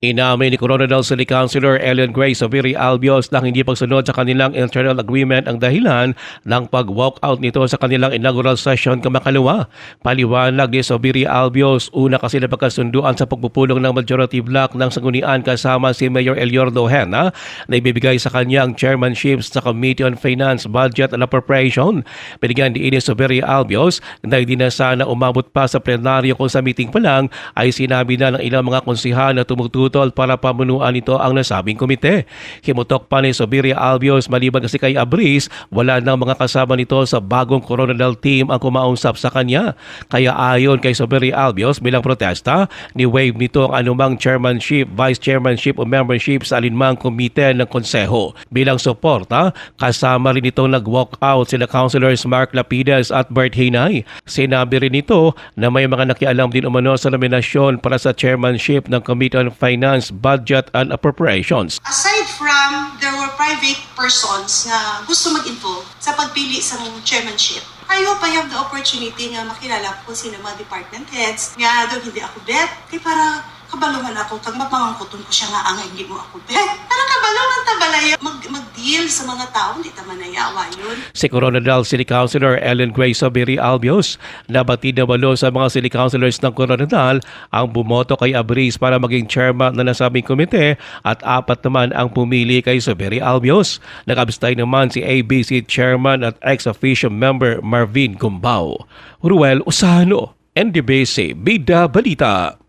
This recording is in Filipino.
Inamin ni Coronadal City Councilor Ellen Grace Oviri Albios na hindi pagsunod sa kanilang internal agreement ang dahilan ng pag-walkout nito sa kanilang inaugural session kamakalawa. Paliwanag ni Oviri Albios, una kasi na pagkasunduan sa pagpupulong ng majority block ng sanggunian kasama si Mayor Eliordo Hena na ibibigay sa kanya ang chairmanship sa Committee on Finance, Budget and Appropriation. Binigyan ni Ines Albios na hindi na sana umabot pa sa plenaryo kung sa meeting pa lang ay sinabi na ng ilang mga konsihal na tumututol para pamunuan ito ang nasabing komite. Himutok pa ni Sobiria Albios maliban kasi kay Abris, wala nang mga kasama nito sa bagong Coronadal team ang kumausap sa kanya. Kaya ayon kay Sobiria Albios bilang protesta, ni-waive nito ang anumang chairmanship, vice chairmanship o membership sa alinmang komite ng konseho. Bilang suporta, kasama rin itong nag-walk out sila Councilors Mark Lapides at Bert Hinay. Sinabi rin ito na may mga nakialam din umano sa nominasyon para sa chairmanship ng Committee on Finance, Budget and Appropriations. Aside from there were private persons nga gusto mag-involve sa pagpili sa chairmanship, I hope I have the opportunity nga makilala ko sino mga department heads. Nga daw hindi ako bet. Kaya para kabalungan ako kag mapangangkuton ko siya nga ang hindi mo ako bet. Para kabalungan ta balaya mag mag-deal sa mga tao, hindi ta manayawa yun. Si Coronadal City Councilor Ellen Grace Sobiri Albios nabatid na walo sa mga city councilors ng Coronadal ang bumoto kay Abris para maging chairman na nasabing komite at apat naman ang pumili kay Sobiri Albios. Nag-abstay naman si ABC Chairman at ex-officio member Marvin Gumbao. Ruel Usano, NDBC, Bida Balita.